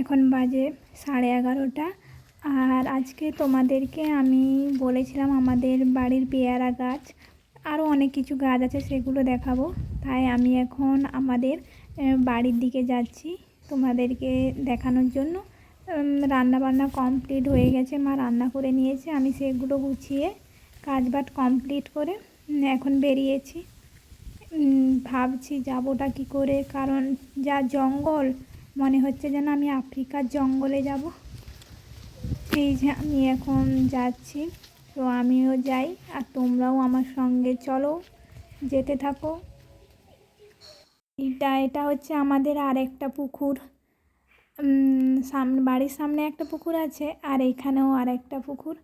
এখন বাজে সাড়ে এগারোটা। আর আজকে তোমাদেরকে আমি বলেছিলাম আমাদের বাড়ির পেয়ারা গাছ আরও অনেক কিছু গাছ আছে সেগুলো দেখাবো। তাই আমি এখন আমাদের বাড়ির দিকে যাচ্ছি তোমাদেরকে দেখানোর জন্য। রান্না বান্না কমপ্লিট হয়ে গেছে, মা রান্না করে নিয়েছে, আমি সেগুলো গুছিয়ে কাজ বাট কমপ্লিট করে এখন বেরিয়েছি। ভাবছি যাবোটা কি করে, কারণ যা জঙ্গল মনে হচ্ছে যেন আমি আফ্রিকার জঙ্গলে যাব। এই যে আমি এখন যাচ্ছি, তো আমিও যাই আর তোমরাও আমার সঙ্গে চলো, যেতে থাকো। এটা এটা হচ্ছে আমাদের আর একটা পুকুর সামনে বাড়ির সামনে একটা পুকুর আছে আর এখানেও আর একটা পুকুর।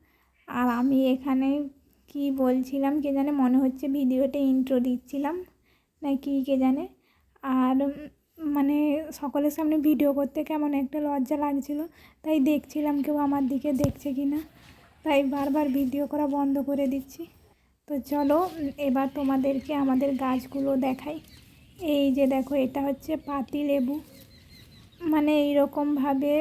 আর আমি এখানে কি বলছিলাম কে জানে, মনে হচ্ছে ভিডিওতে ইন্ট্রো দিচ্ছিলাম, না কি কে জানে। আর মানে সকলের সামনে ভিডিও করতে কেমন একটা লজ্জা লাগছিল। তাই দেখছিলাম কেউ আমার দিকে দেখছে কি না তাই বারবার ভিডিও করা বন্ধ করে দিচ্ছি। তো চলো, এবার তোমাদেরকে আমাদের গাছগুলো দেখাই। এই যে দেখো, এটা হচ্ছে পাতি লেবু। মানে এইরকমভাবে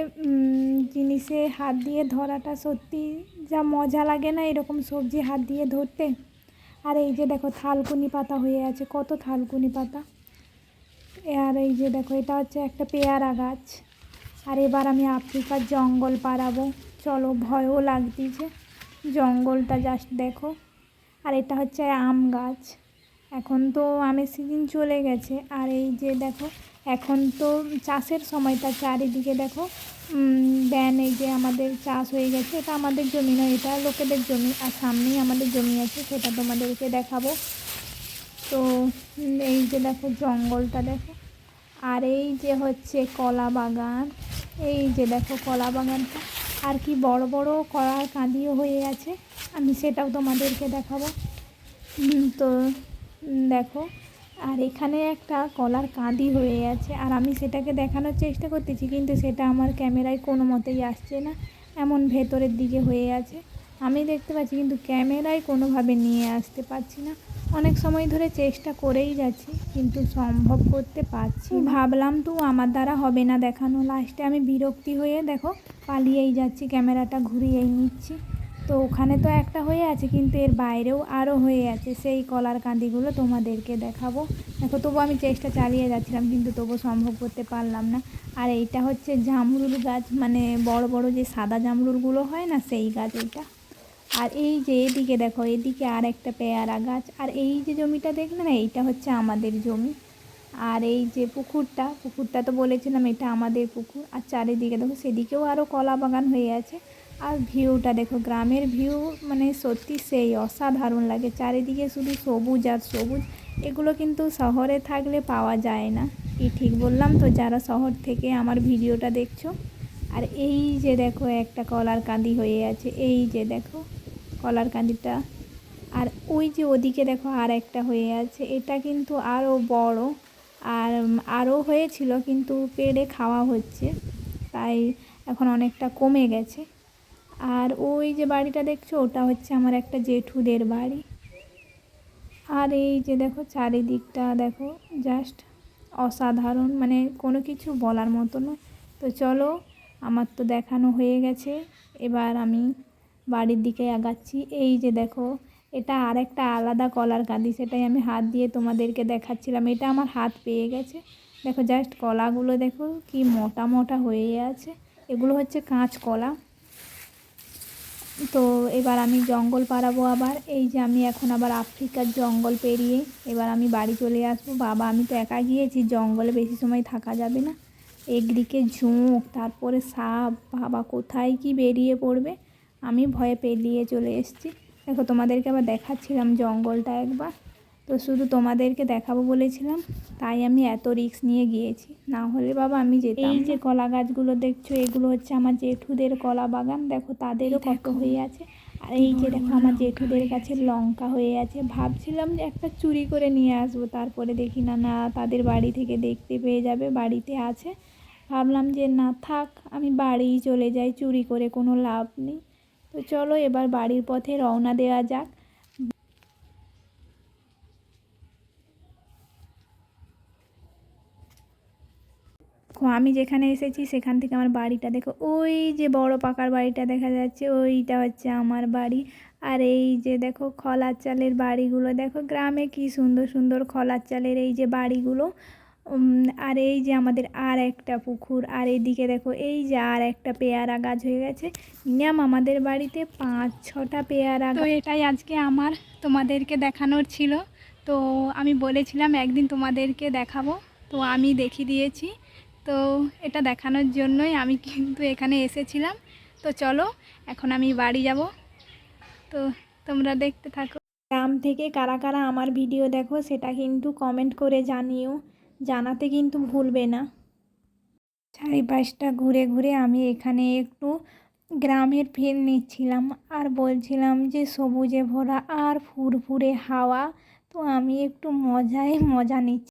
জিনিসে হাত দিয়ে ধরাটা সত্যি যা মজা লাগে না এরকম সবজি হাত দিয়ে ধরতে? আর এই যে দেখো, থালকুনি পাতা হয়ে আছে। কত থালকুনি পাতা। আর এই যে দেখো, এটা হচ্ছে একটা পেয়ারা গাছ। আর এবার আমি আফ্রিকার জঙ্গল পাড়াবো। চলো, ভয়ও লাগতেছে জঙ্গলটা জাস্ট দেখো। আর এটা হচ্ছে আম গাছ। এখন তো আমের সিজন চলে গেছে। আর এই যে দেখো, এখন তো চাষের সময়টা। চারিদিকে দেখো ব্যান এই যে আমাদের চাষ হয়ে গেছে, এটা আমাদের জমি নয়, এটা লোকেদের জমি। আর সামনেই আমাদের জমি আছে, সেটা তোমাদেরকে দেখাবো। তো এই যে দেখো জঙ্গলটা দেখো। আর এই যে হচ্ছে কলা বাগান, এই যে দেখো কলা বাগানটা। আর কি বড় বড় কলার কাঁদিও হয়ে আছে, আমি সেটাও তোমাদেরকে দেখাবো। তো দেখো, আর এখানে একটা কলার কাঁদি হয়ে আছে। আর আমি সেটাকে দেখানোর চেষ্টা করতেছি, কিন্তু সেটা আমার ক্যামেরায় কোনো মতেই আসছে না। এমন ভেতরের দিকে হয়ে আছে। আমি দেখতে পাচ্ছি, কিন্তু ক্যামেরায় কোনোভাবে নিয়ে আসতে পারছি না। অনেক সময় ধরে চেষ্টা করেই যাচ্ছি, কিন্তু সম্ভব করতে পারছি ভাবলাম তো আমার দ্বারা হবে না দেখানো। লাস্টে আমি বিরক্তি হয়ে দেখো পালিয়েই যাচ্ছি, ক্যামেরাটা ঘুরিয়েই নিচ্ছি। তো ওখানে তো একটা হয়ে আছে, কিন্তু এর বাইরেও আরও হয়ে আছে। সেই কলার কাঁদিগুলো তোমাদেরকে দেখাবো। দেখো তবু আমি চেষ্টা চালিয়ে যাচ্ছিলাম, কিন্তু তবু সম্ভব করতে পারলাম না। আর এইটা হচ্ছে জামরুল গাছ মানে বড় বড় যে সাদা জামরুলগুলো হয় না, সেই গাছ এইটা আর এই যে এদিকে দেখো, এদিকে আর একটা পেয়ারা গাছ। আর এই যে জমিটা দেখলে না, এইটা হচ্ছে আমাদের জমি। আর এই যে পুকুরটা পুকুরটা তো বলেছিলাম, এটা আমাদের পুকুর। আর চারিদিকে দেখো, সেদিকেও আরও কলা বাগান হয়ে আছে। আর ভিউটা দেখো, গ্রামের ভিউ মানে সত্যি সেই অসাধারণ লাগে। চারিদিকে শুধু সবুজ আর সবুজ, এগুলো কিন্তু শহরে থাকলে পাওয়া যায় না। কি ঠিক বললাম তো? যারা শহর থেকে আমার ভিডিওটা দেখছ। আর এই যে দেখো, একটা কলার কাঁদি হয়ে আছে। এই যে দেখো কলার কাঁদিটা। আর ওই যে ওদিকে দেখো আর একটা হয়ে আছে, এটা কিন্তু আরও বড়। আর আরও হয়েছিল কিন্তু পেড়ে খাওয়া হচ্ছে, তাই এখন অনেকটা কমে গেছে। আর ওই যে বাড়িটা দেখছ, ওটা হচ্ছে আমার একটা জেঠুদের বাড়ি। আর এই যে দেখো চারিদিকটা, দেখো জাস্ট অসাধারণ মানে কোনো কিছু বলার মতো নয়। তো চলো, আমার তো দেখানো হয়ে গেছে, এবার আমি বাড়ির দিকে আগাচ্ছি। এই যে দেখো, এটা আর একটা আলাদা কলার কাঁদি, সেটাই আমি হাত দিয়ে তোমাদেরকে দেখাচ্ছিলাম। এটা আমার হাত পেয়ে গেছে। দেখো জাস্ট কলাগুলো দেখো, কি মোটা মোটা হয়ে আছে। এগুলো হচ্ছে কাঁচ কলা। তো এবার আমি জঙ্গল পাড়াবো আবার। এই যে আমি এখন আবার আফ্রিকার জঙ্গল পেরিয়ে এবার আমি বাড়ি চলে আসব। বাবা, আমি তো একা গিয়েছি, জঙ্গলে বেশি সময় থাকা যাবে না। একদিকে ঝোঁক, তারপরে সাপ, বাবা কোথায় কি বেরিয়ে পড়বে? আমি ভয়ে পেরিয়ে চলে এসেছি। দেখো তোমাদেরকে আবার দেখাচ্ছিলাম জঙ্গলটা একবার। তো শুধু তোমাদেরকে দেখাবো বলেছিলাম তাই আমি এত রিস্ক নিয়ে গিয়েছি। না হলে বাবা আমি যেতাম এই যে কলা গাছগুলো দেখছ এগুলো হচ্ছে আমার জেঠুদের কলা বাগান। দেখো তাদেরও কত হয়ে আছে। আর এই যে দেখো আমার জেঠুদের কাছে লঙ্কা হয়ে আছে। ভাবছিলাম যে একটা চুরি করে নিয়ে আসব তারপরে দেখি না না তাদের বাড়ি থেকে দেখতে পেয়ে যাবে বাড়িতে আছে। ভাবলাম যে না থাক আমি বাড়িই চলে যাই চুরি করে কোনো লাভ নেই। তো চলো এবার বাড়ির পথে রওনা দেওয়া যাক। আমি যেখানে এসেছি, সেখান থেকে আমার বাড়িটা দেখো, ওই যে বড় পাকার বাড়িটা দেখা যাচ্ছে, ওইটা হচ্ছে আমার বাড়ি। আর এই যে দেখো, খলার চালের বাড়িগুলো, দেখো গ্রামে কি সুন্দর সুন্দর খলার চালের এই যে বাড়িগুলো আর এই যে আমাদের আর একটা পুকুর আর এদিকে দেখো এই যে আর একটা পেয়ারা গাছ হয়ে গেছে। মিনিমাম আমাদের বাড়িতে পাঁচ ছটা পেয়ারা তো এটাই আজকে আমার তোমাদেরকে দেখানোর ছিল। তো আমি বলেছিলাম একদিন তোমাদেরকে দেখাবো। তো আমি দেখিয়ে দিয়েছি। তো এটা দেখানোর জন্যই আমি কিন্তু এখানে এসেছিলাম। তো চলো এখন আমি বাড়ি যাব। তো তোমরা দেখতে থাকো। গ্রাম থেকে কারা কারা আমার ভিডিও দেখো সেটা কিন্তু কমেন্ট করে জানিও। জানাতে কিন্তু ভুলবে না। চারিপাশটা ঘুরে ঘুরে আমি এখানে একটু গ্রামের ফিল নিচ্ছিলাম আর বলছিলাম যে সবুজে ভরা আর ফুরফুরে হাওয়া, তো আমি একটু মজায় মজা নিচ্ছি।